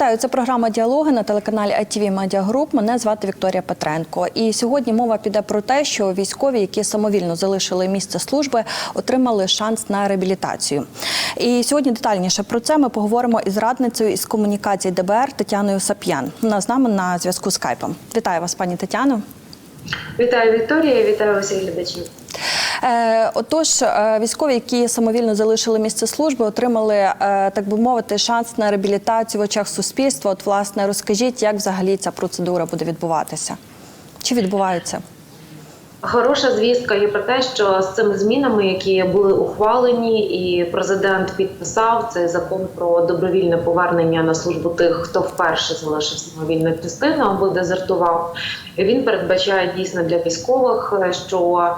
Вітаю, це програма Діалоги на телеканалі ITV Media Group. Мене звати Вікторія Петренко. І сьогодні мова піде про те, що військові, які самовільно залишили місце служби, отримали шанс на реабілітацію. І сьогодні детальніше про це ми поговоримо із радницею із комунікації ДБР Тетяною Сап'ян. Вона з нами на зв'язку скайпом. Вітаю вас, пані Тетяно. Вітаю Вікторія, вітаю усіх глядачів. Е, отож, е, військові, які самовільно залишили місце служби, отримали, е, так би мовити, шанс на реабілітацію в очах суспільства. От, власне, розкажіть, як взагалі ця процедура буде відбуватися? Чи відбувається? Хороша звістка є про те, що з цими змінами, які були ухвалені, і президент підписав цей закон про добровільне повернення на службу тих, хто вперше залишив самовільну частину або дезертував. Він передбачає дійсно для військових, що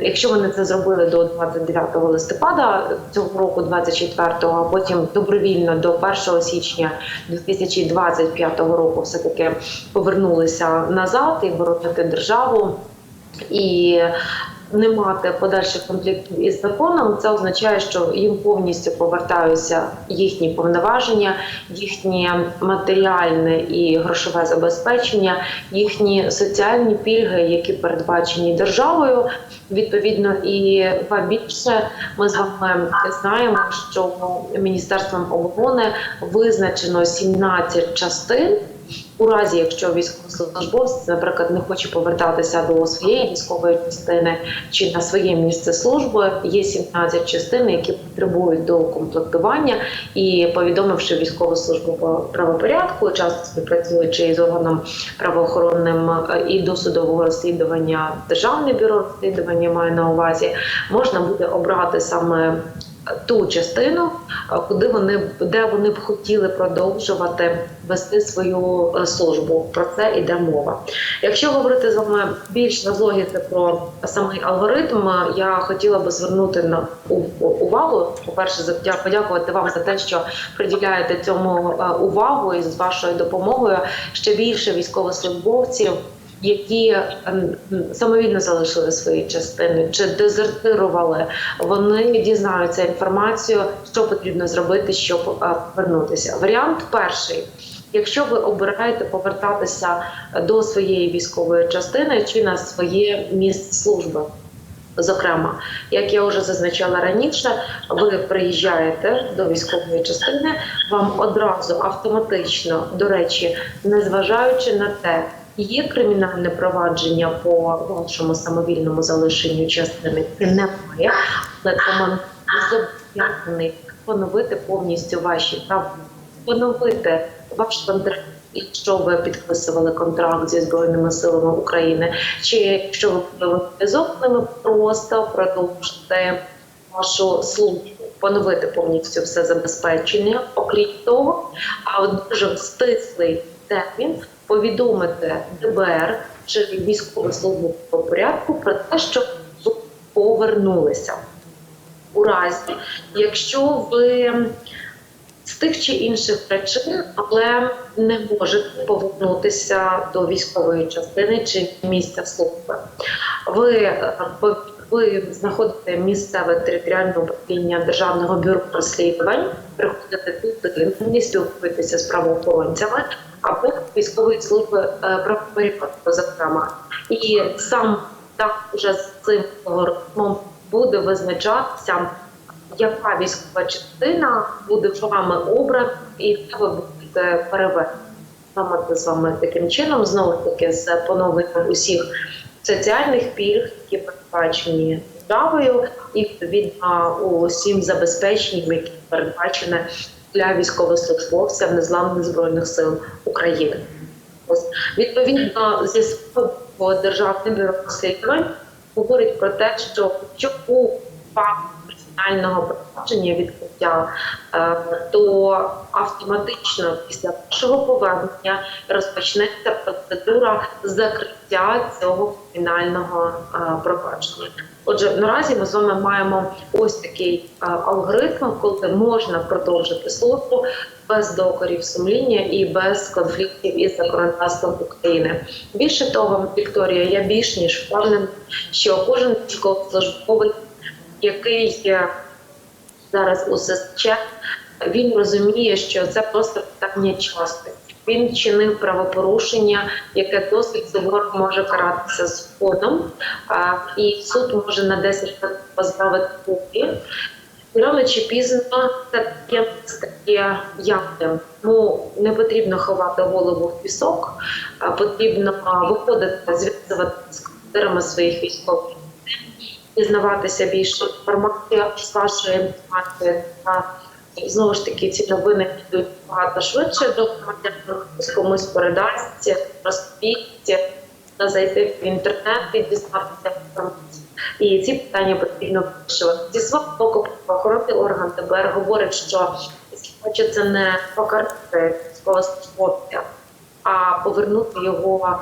якщо вони це зробили до 29 листопада цього року, 24-го, а потім добровільно до 1 січня 2025 року, все таки повернулися назад і боронити державу і не мати подальших конфліктів із законом, це означає, що їм повністю повертаються їхні повноваження, їхнє матеріальне і грошове забезпечення, їхні соціальні пільги, які передбачені державою. Відповідно, і більше ми з вами знаємо, що міністерством оборони визначено 17 частин. У разі, якщо військовослужбовець, наприклад, не хоче повертатися до своєї військової частини чи на своє місце служби, є 17 частин, які потребують до комплектування, і повідомивши військову службу по правопорядку, часто співпрацюючи із органом правоохоронним е, і досудового розслідування державне бюро розслідування має на увазі, можна буде обрати саме ту частину, е, куди вони де вони б хотіли продовжувати вести свою е, службу. Про це йде мова. Якщо говорити з вами більш на злогіти про самий алгоритм, е, я хотіла би звернути на увагу. По перше, подякувати вам за те, що приділяєте цьому увагу і з вашою допомогою ще більше військовослужбовців які ем, самовільно залишили свої частини чи дезертирували, вони дізнаються інформацію, що потрібно зробити, щоб е, повернутися. Варіант перший. Якщо ви обираєте повертатися до своєї військової частини чи на своє місце служби, зокрема, як я вже зазначала раніше, ви приїжджаєте до військової частини, вам одразу автоматично, до речі, незважаючи на те, Є кримінальне провадження по вашому самовільному залишенню частини немає, але команд зобов'язаний поновити повністю ваші права, поновити ваш контракт. Якщо ви підписували контракт зі збройними силами України, чи якщо ви були просто продовжити вашу службу, поновити повністю все забезпечення. Окрім того, а дуже стислий термін повідомити ДБР чи військову службу по порядку про те, що повернулися. У разі, якщо ви з тих чи інших причин, але не можете повернутися до військової частини чи місця служби. Ви е, ви знаходите місцеве територіальне управління Державного бюро розслідувань, приходите туди, не спілкуєтеся з правоохоронцями або військової служби е, правопорядку, зокрема. І сам так уже з цим алгоритмом буде визначатися, яка військова частина буде вами обрана, і де ви будете переведені. Саме з вами таким чином, знову таки, з поновленням усіх соціальних пільг, які передбачені державою, і відповідно усім забезпеченням, які передбачені для військовослужбовців незламних збройних сил України. Ось відповідно зі державним бюро розслідувань говорить про те, що був факт кримінального провадження відкриття, е, то автоматично після першого повернення розпочнеться процедура закриття цього кримінального е, провадження. Отже, наразі ми з вами маємо ось такий е, алгоритм, коли можна продовжити службу без докорів сумління і без конфліктів із законодавством України. Більше того, Вікторія, я більш ніж впевнена, що кожен військовослужбовець, який зараз у ССЧ, він розуміє, що це просто питання часу. Він чинив правопорушення, яке досить суворо може каратися а, і суд може на 10 років позбавити волі. Рано чи пізно це стає явним. Тому не потрібно ховати голову в пісок, потрібно виходити, зв'язувати з командирами своїх військових, дізнаватися більше інформації з вашої інформації. Та знову ж таки ці новини йдуть багато швидше до громадян. Комусь передасться, розповість, та зайти в інтернет і дізнатися інформацію. І ці питання потрібно вирішувати. Зі свого боку, правоохоронний орган ДБР говорить, що хоче це не покарати військовослужбовця, а повернути його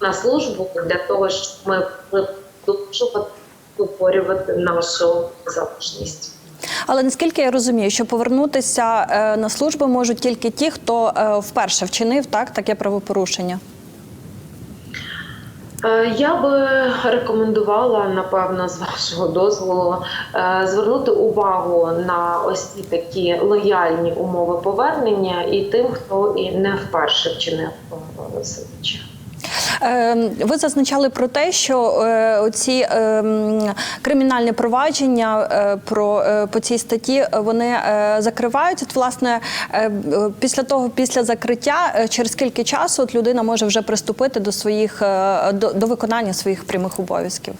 на службу для того, щоб ми могли продовжувати виборювати нашу залежність. Але наскільки я розумію, що повернутися е, на службу можуть тільки ті, хто е, вперше вчинив так таке правопорушення. Е, Я би рекомендувала, напевно, з вашого дозволу, звернути увагу на ось ці такі лояльні умови повернення і тим, хто і не вперше вчинив Е, Ви зазначали про те, що е, ці кримінальні провадження е, е, по цій статті вони закриваються. От, власне, після того, після закриття, через скільки часу от людина може вже приступити до своїх до, до виконання своїх прямих обов'язків?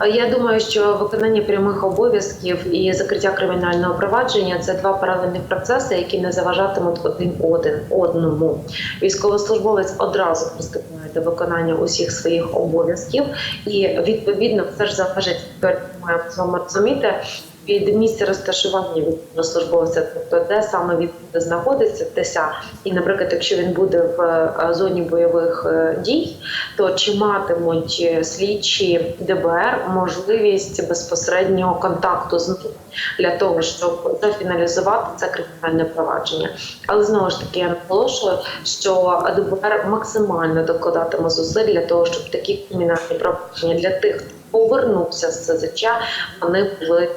Е, Я думаю, що виконання прямих обов'язків і закриття кримінального провадження це два паралельних процеси, які не заважатимуть один один одному. Військовослужбовець одразу приступає до виконання усіх своїх обов'язків, і відповідно все ж залежить тепер маємо з вами розуміти. Від місця розташування військовослужбовця, тобто де саме він буде знаходитися. І, наприклад, якщо він буде в е, зоні бойових е, дій, то чи матимуть е, слідчі ДБР можливість безпосереднього контакту з ним для того, щоб зафіналізувати це кримінальне провадження? Але знову ж таки я наголошую, що ДБР максимально докладатиме зусиль для того, щоб такі кримінальні провадження для тих, хто повернувся з СЗЧ, вони були.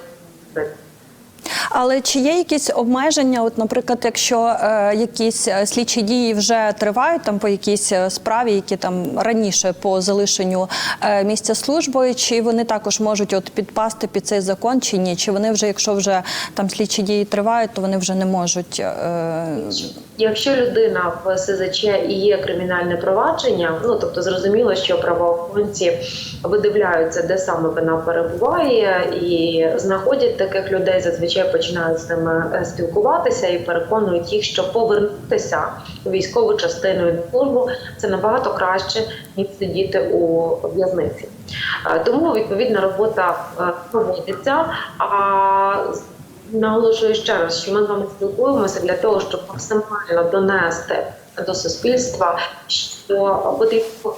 Але чи є якісь обмеження? От, наприклад, якщо е, якісь е, слідчі дії вже тривають там по якійсь е, справі, які там раніше по залишенню е, місця служби, чи вони також можуть от підпасти під цей закон, чи ні? Чи вони вже, якщо вже там слідчі дії тривають, то вони вже не можуть? Е, Якщо людина в СЗЧ і є кримінальне провадження, ну тобто зрозуміло, що правоохоронці видивляються, де саме вона перебуває, і знаходять таких людей, зазвичай починають з ними е, спілкуватися і переконують їх, що повернутися у військову частину і службу це набагато краще ніж сидіти у в'язниці. Е, Тому відповідна робота е, проводиться. А Наголошую ще раз, що ми з вами спілкуємося для того, щоб максимально донести до суспільства, що потрібно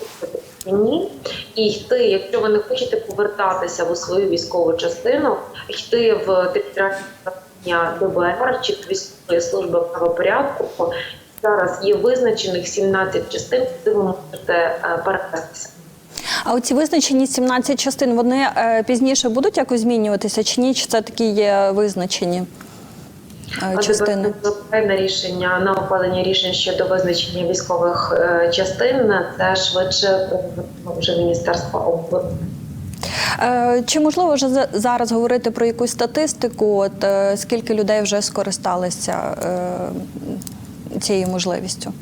війні і йти, якщо ви не хочете повертатися в свою військову частину, йти в територіальне управління ДБР чи військової служби правопорядку. Зараз є визначених 17 частин, куди ви можете е, перевестися. А оці визначені 17 частин вони е, пізніше будуть якось змінюватися, чи ні? Чи це такі є визначені е, частини? на рішення на ухвалення рішень щодо визначення військових е, частин це швидше ну, вже міністерство оборони. Чи можливо вже за- зараз говорити про якусь статистику? От скільки людей вже скористалися цією можливістю?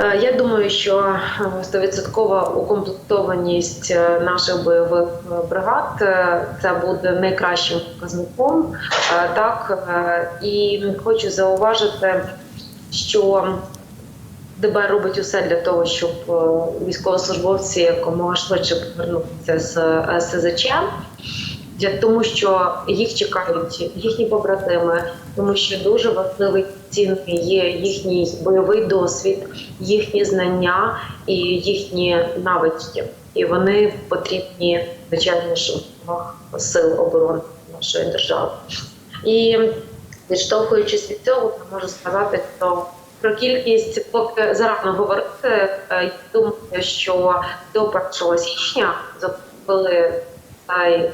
Е, Я думаю, що е, стовідсоткова укомплектованість е, наших бойових бригад це буде найкращим показником. Так і хочу зауважити, що ДБР робить усе для того, щоб військовослужбовці якомога швидше повернутися з СЗЧ. Тому, що їх чекають їхні побратими, тому що дуже важливий цінний є їхній бойовий досвід, їхні знання і їхні навички. І вони потрібні звичайно ж сил оборони нашої держави. І відштовхуючись від цього, можу сказати, що про кількість поки зарано говорити. Е, думаю, що до 1 січня закупили та й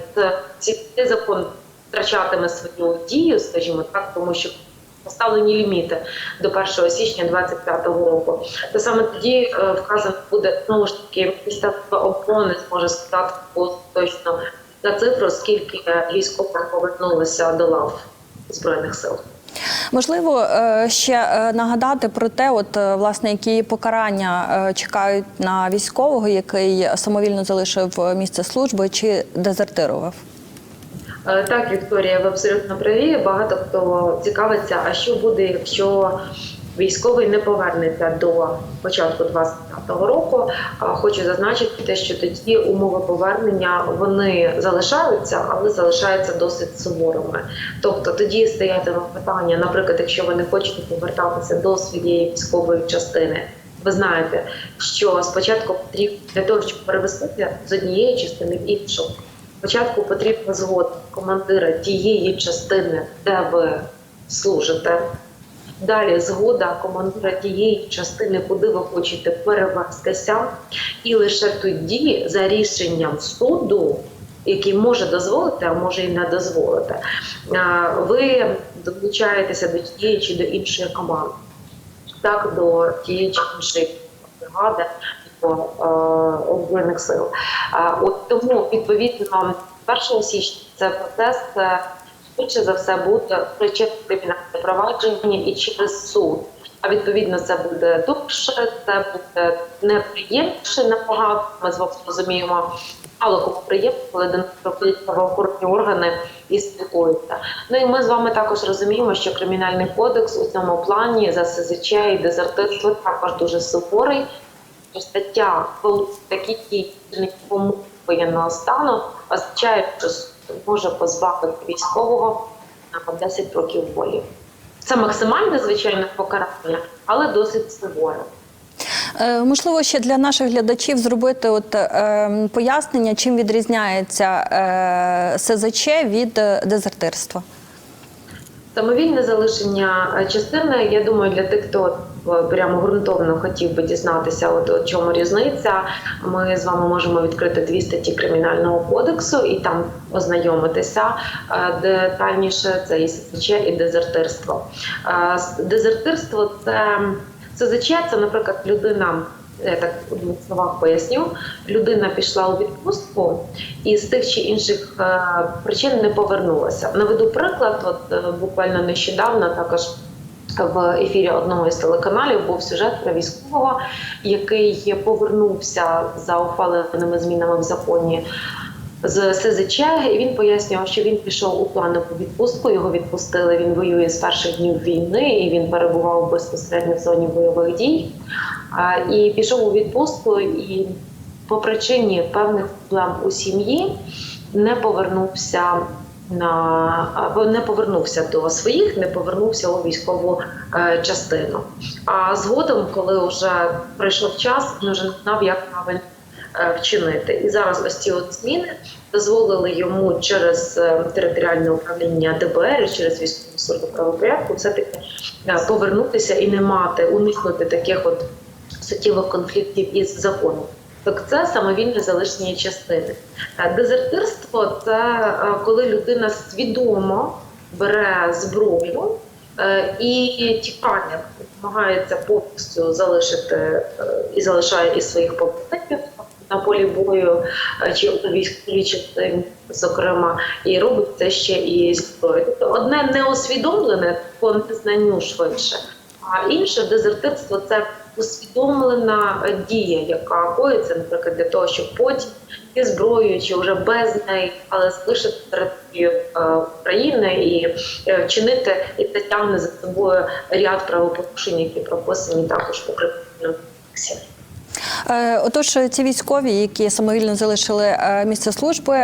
ці закон втрачатиме свою дію, скажімо так, тому що поставлені ліміти до 1 січня 2025 року. То саме тоді е, вказано буде знову ж таки Міністерство оборони зможе сказати точно за цифру, скільки військових повернулося до лав збройних сил. Можливо, е, ще е, нагадати про те, от е, власне, які покарання е, чекають на військового, який самовільно залишив місце служби чи дезертирував. Е, Так, Вікторія, ви абсолютно праві. Багато хто цікавиться, а що буде, якщо військовий не повернеться до початку 25-го року. Хочу зазначити, те, що тоді умови повернення вони залишаються, але залишаються досить суворими. Тобто тоді стоятиме питання, наприклад, якщо ви не хочете повертатися до своєї військової частини. Ви знаєте, що спочатку потрібно для того, щоб перевестися з однієї частини в іншу. Спочатку потрібна згода командира тієї частини, де ви служите. Далі згода командира тієї частини, куди ви хочете перевестися, і лише тоді, за рішенням суду, який може дозволити, а може і не дозволити, ви долучаєтеся до тієї чи до іншої команди, так до тієї чи іншої бригади е, збройних сил. От тому відповідно 1 січня це процес. е, швидше за все буде через кримінальне провадження і через суд. А відповідно це буде довше, це буде неприємніше набагато. Ми з вами розуміємо. Але кому приємно, коли до правоохоронні органи і спілкуються. Ну і ми з вами також розуміємо, що кримінальний кодекс у цьому плані за СЗЧ і дезертирство також дуже суворий. Що Стаття такі дії нікому воєнного стану означає, що може позбавити військового на 10 років волі. Це максимальне звичайне покарання, але досить суворе. Е, Можливо, ще для наших глядачів зробити от, е, пояснення, чим відрізняється е, СЗЧ від е, дезертирства. Самовільне залишення е, частини, я думаю, для тих, хто прямо ґрунтовно хотів би дізнатися, от у чому різниця. Ми з вами можемо відкрити дві статті кримінального кодексу і там ознайомитися е, детальніше. Це і СЗЧ, і дезертирство. Е, Дезертирство це СЗЧ, це, наприклад, людина. Я так у двох словах поясню. Людина пішла у відпустку і з тих чи інших е, причин не повернулася. Наведу приклад, от е, буквально нещодавно також. В ефірі одного із телеканалів був сюжет про військового, який повернувся за ухваленими змінами в законі з СЗЧ, і він пояснював, що він пішов у планову відпустку. Його відпустили. Він воює з перших днів війни, і він перебував безпосередньо в зоні бойових дій. І пішов у відпустку, і по причині певних проблем у сім'ї не повернувся на не повернувся до своїх, не повернувся у військову е, частину. А згодом, коли вже пройшов час, він вже не знав, як правильно е, вчинити. І зараз ось ці от зміни дозволили йому через е, територіальне управління ДБР, через військову службу правопорядку, все таки повернутися і не мати уникнути таких от суттєвих конфліктів із законом. Так це самовільне залишення частини. Е, Дезертирство це е, коли людина свідомо бере зброю е, і тікає, намагається повністю залишити і залишає із своїх побратимів на полі бою чи у військовій частині, зокрема, і робить це ще і зі зброєю. Тобто одне неосвідомлене по незнанню швидше, а інше дезертирство це усвідомлена дія, яка коїться, наприклад, для того, щоб потім зі зброєю чи вже без неї, але залишити територію е, України і е, вчинити і тягне за собою ряд правопорушень, які прописані також по кримінальному. Е, Отож, ці військові, які самовільно залишили місце служби,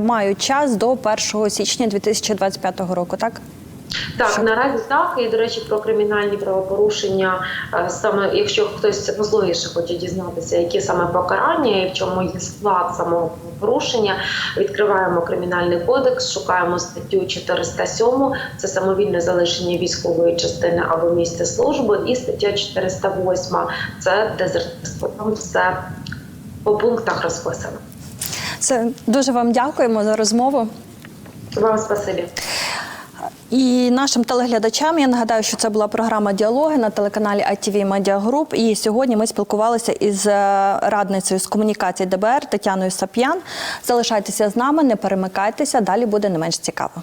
мають час до 1 січня 2025 року, так? Так, наразі так. І до речі, про кримінальні правопорушення, е, саме якщо хтось розлогіше хоче дізнатися, які саме покарання і в чому є склад самого порушення, відкриваємо кримінальний кодекс, шукаємо статтю 407, це самовільне залишення військової частини або місця служби, і стаття 408 це дезертирство. Там все по пунктах розписано. Це дуже вам дякуємо за розмову. Вам спасибі. І нашим телеглядачам я нагадаю, що це була програма Діалоги на телеканалі ITV Media Group. І сьогодні ми спілкувалися із е, радницею з комунікації ДБР Тетяною Сап'ян. Залишайтеся з нами, не перемикайтеся. Далі буде не менш цікаво.